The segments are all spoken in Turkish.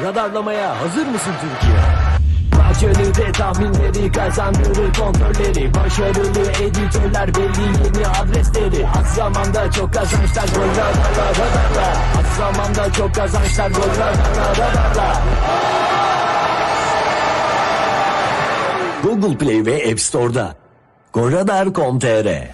Radarlamaya hazır mısın Türkiye? Maçönüde tahminleri kazandırır kontrolleri. Başarılı editörler belli yeni adresleri. Az zamanda çok kazançlar gol radarla Az zamanda çok kazançlar gol radarla Google Play ve App Store'da. Goradar.com.tr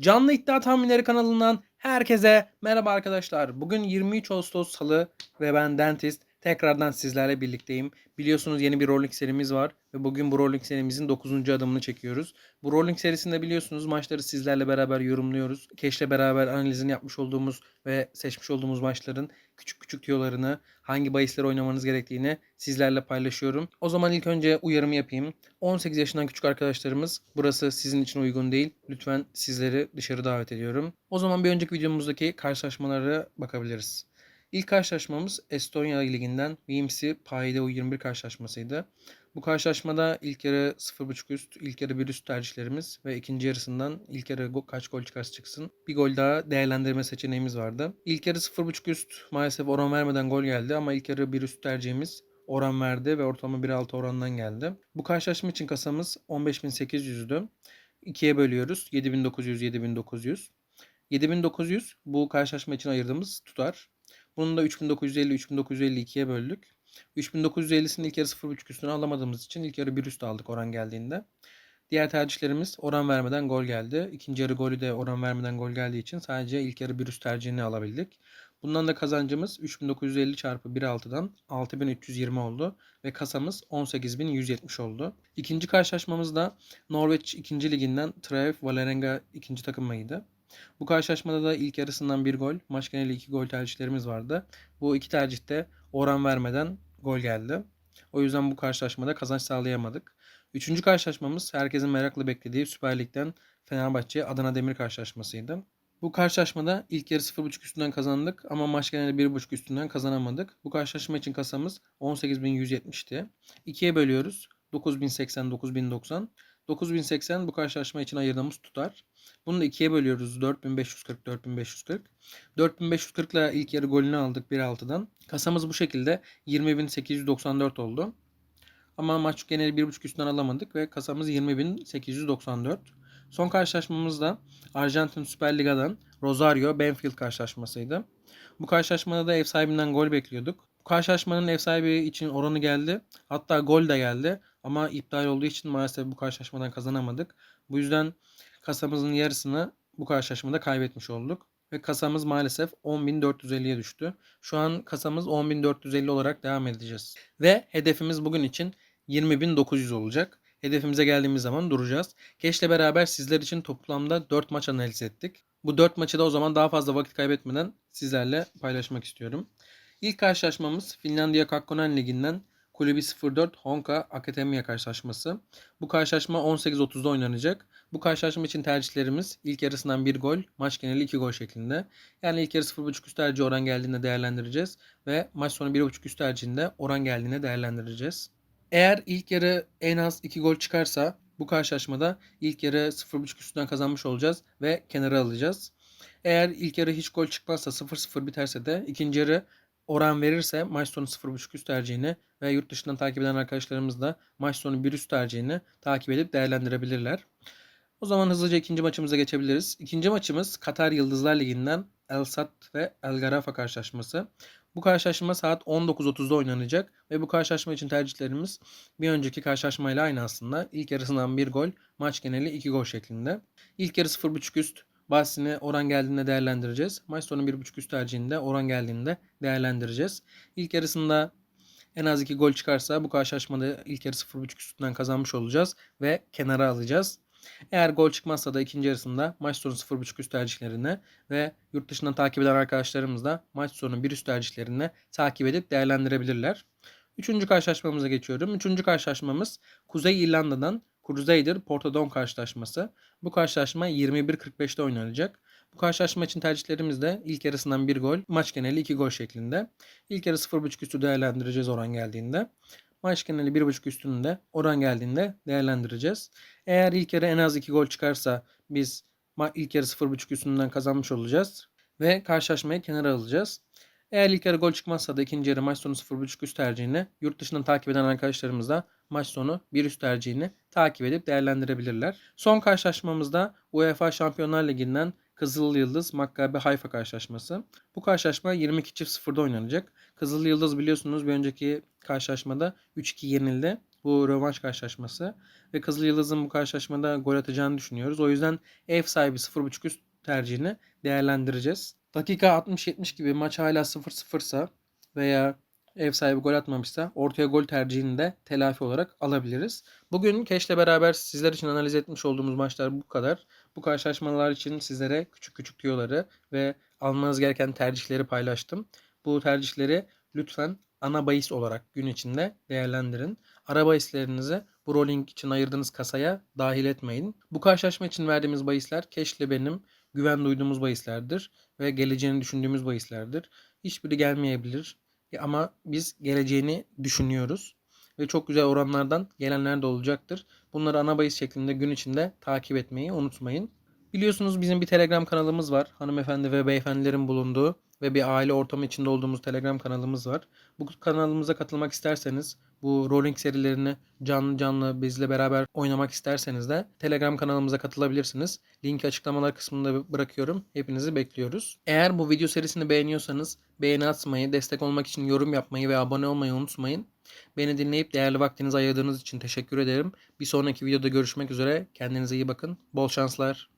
Canlı İddia Tahminleri kanalından herkese merhaba arkadaşlar. Bugün 23 Ağustos Salı ve ben Dentist tekrardan sizlerle birlikteyim. Biliyorsunuz yeni bir rolling serimiz var ve bugün bu rolling serimizin 9. adımını çekiyoruz. Bu rolling serisinde biliyorsunuz maçları sizlerle beraber yorumluyoruz. Keş'le beraber analizini yapmış olduğumuz ve seçmiş olduğumuz maçların küçük küçük tüyolarını, hangi bahisleri oynamanız gerektiğini sizlerle paylaşıyorum. O zaman ilk önce uyarımı yapayım. 18 yaşından küçük arkadaşlarımız burası sizin için uygun değil. Lütfen sizleri dışarı davet ediyorum. O zaman bir önceki videomuzdaki karşılaşmalara bakabiliriz. İlk karşılaşmamız Estonya Ligi'nden VMC Payda U21 karşılaşmasıydı. Bu karşılaşmada ilk yarı 0.5 üst, ilk yarı 1 üst tercihlerimiz ve ikinci yarısından ilk yarı kaç gol çıkarsa çıksın bir gol daha değerlendirme seçeneğimiz vardı. İlk yarı 0.5 üst maalesef oran vermeden gol geldi ama ilk yarı 1 üst tercihimiz oran verdi ve ortalama 1.6 orandan geldi. Bu karşılaşma için kasamız 15.800'dü. İkiye bölüyoruz. 7900 7900. 7900 bu karşılaşma için ayırdığımız tutar. Bunu da 3950 3952'ye böldük. 3950'sinin ilk yarı 0.5 üstünü alamadığımız için ilk yarı 1 üstü aldık oran geldiğinde. Diğer tercihlerimiz oran vermeden gol geldi. İkinci yarı golü de oran vermeden gol geldiği için sadece ilk yarı 1 üst tercihini alabildik. Bundan da kazancımız 3950 çarpı 1.6'dan 6320 oldu ve kasamız 18170 oldu. İkinci karşılaşmamızda Norveç 2. liginden Traef Valerenga ikinci takımıydı. Bu karşılaşmada da ilk yarısından bir gol, maç geneli iki gol tercihlerimiz vardı. Bu iki tercihte oran vermeden gol geldi. O yüzden bu karşılaşmada kazanç sağlayamadık. Üçüncü karşılaşmamız herkesin merakla beklediği Süper Lig'den Fenerbahçe Adana Demir karşılaşmasıydı. Bu karşılaşmada ilk yarı 0.5 üstünden kazandık ama maç geneli 1.5 üstünden kazanamadık. Bu karşılaşma için kasamız 18.170'ti. İkiye bölüyoruz. 9080 9090. 9080 bu karşılaşma için ayırdığımız tutar. Bunu da ikiye bölüyoruz. 4540 4540. 4540 ile ilk yarı golünü aldık 1.6'dan. Kasamız bu şekilde 20894 oldu. Ama maç geneli 1.5 üstünden alamadık ve kasamız 20894. Son karşılaşmamız da Arjantin Süper Liga'dan Rosario Benfield karşılaşmasıydı. Bu karşılaşmada da ev sahibinden gol bekliyorduk. Karşılaşmanın ev sahibi için oranı geldi. Hatta gol de geldi. Ama iptal olduğu için maalesef bu karşılaşmadan kazanamadık. Bu yüzden kasamızın yarısını bu karşılaşmada kaybetmiş olduk. Ve kasamız maalesef 10.450'ye düştü. Şu an kasamız 10.450 olarak devam edeceğiz. Ve hedefimiz bugün için 20.900 olacak. Hedefimize geldiğimiz zaman duracağız. Keş'le beraber sizler için toplamda 4 maç analiz ettik. Bu 4 maçı da o zaman daha fazla vakit kaybetmeden sizlerle paylaşmak istiyorum. İlk karşılaşmamız Finlandiya Kakkonen Ligi'nden Kulübü 04 Honka Akademiya karşılaşması. Bu karşılaşma 18.30'da oynanacak. Bu karşılaşma için tercihlerimiz ilk yarısından bir gol, maç geneli 2 gol şeklinde. Yani ilk yarı 0.5 üst tercih oran geldiğinde değerlendireceğiz ve maç sonu 1.5 üst tercihinde oran geldiğinde değerlendireceğiz. Eğer ilk yarı en az 2 gol çıkarsa bu karşılaşmada ilk yarı 0.5 üstünden kazanmış olacağız ve kenara alacağız. Eğer ilk yarı hiç gol çıkmazsa 0-0 biterse de ikinci yarı oran verirse maç sonu 0.5 üst tercihini ve yurt dışından takip eden arkadaşlarımız da maç sonu 1 üst tercihini takip edip değerlendirebilirler. O zaman hızlıca ikinci maçımıza geçebiliriz. İkinci maçımız Katar Yıldızlar Ligi'nden El Sad ve El Garafa karşılaşması. Bu karşılaşma saat 19.30'da oynanacak ve bu karşılaşma için tercihlerimiz bir önceki karşılaşmayla aynı aslında. İlk yarısından bir gol, maç geneli 2 gol şeklinde. İlk yarı 0.5 üst, bahsini oran geldiğinde değerlendireceğiz. Maç sonu 1.5 üst tercihinde oran geldiğinde değerlendireceğiz. İlk yarısında en az 2 gol çıkarsa bu karşılaşmada ilk yarı 0.5 üstünden kazanmış olacağız ve kenara alacağız. Eğer gol çıkmazsa da ikinci yarısında maç sonu 0.5 üst tercihlerine ve yurt dışından takip eden arkadaşlarımız da maç sonu 1 üst tercihlerine takip edip değerlendirebilirler. Üçüncü karşılaşmamıza geçiyorum. Üçüncü karşılaşmamız Kuzey İrlanda'dan Crusader Portodon karşılaşması. Bu karşılaşma 21.45'te oynanacak. Bu karşılaşma için tercihlerimiz de ilk yarısından bir gol, maç geneli 2 gol şeklinde. İlk yarı 0.5 üstü değerlendireceğiz oran geldiğinde. Maç geneli 1.5 üstünde oran geldiğinde değerlendireceğiz. Eğer ilk yarı en az 2 gol çıkarsa biz ilk yarı 0.5 üstünden kazanmış olacağız. ve karşılaşmayı kenara alacağız. Eğer ilk yarı gol çıkmazsa da ikinci yarı maç sonu 0.5 üst tercihini yurt dışından takip eden arkadaşlarımız da maç sonu 1 üst tercihini takip edip değerlendirebilirler. Son karşılaşmamızda UEFA Şampiyonlar Ligi'nden Kızıl Yıldız Maccabi Haifa karşılaşması. Bu karşılaşma 22.0'da oynanacak. Kızıl Yıldız biliyorsunuz bir önceki karşılaşmada 3-2 yenildi. Bu rövanş karşılaşması ve Kızıl Yıldız'ın bu karşılaşmada gol atacağını düşünüyoruz. O yüzden ev sahibi 0.5 üst tercihini değerlendireceğiz. Dakika 60-70 gibi maç hala 0-0 ise veya ev sahibi gol atmamışsa ortaya gol tercihini de telafi olarak alabiliriz. Bugün Keş'le beraber sizler için analiz etmiş olduğumuz maçlar bu kadar. Bu karşılaşmalar için sizlere küçük küçük tüyoları ve almanız gereken tercihleri paylaştım. Bu tercihleri lütfen ana bahis olarak gün içinde değerlendirin. Ara bahislerinizi bu rolling için ayırdığınız kasaya dahil etmeyin. Bu karşılaşma için verdiğimiz bahisler Keş'le benim güven duyduğumuz bahislerdir ve geleceğini düşündüğümüz bahislerdir. Hiçbiri gelmeyebilir ama biz geleceğini düşünüyoruz ve çok güzel oranlardan gelenler de olacaktır. Bunları ana bahis şeklinde gün içinde takip etmeyi unutmayın. Biliyorsunuz bizim bir Telegram kanalımız var. Hanımefendi ve beyefendilerin bulunduğu ve bir aile ortamı içinde olduğumuz Telegram kanalımız var. Bu kanalımıza katılmak isterseniz, bu rolling serilerini canlı canlı bizle beraber oynamak isterseniz de Telegram kanalımıza katılabilirsiniz. Linki açıklamalar kısmında bırakıyorum. Hepinizi bekliyoruz. Eğer bu video serisini beğeniyorsanız beğeni atmayı, destek olmak için yorum yapmayı ve abone olmayı unutmayın. Beni dinleyip değerli vaktinizi ayırdığınız için teşekkür ederim. Bir sonraki videoda görüşmek üzere. Kendinize iyi bakın. Bol şanslar.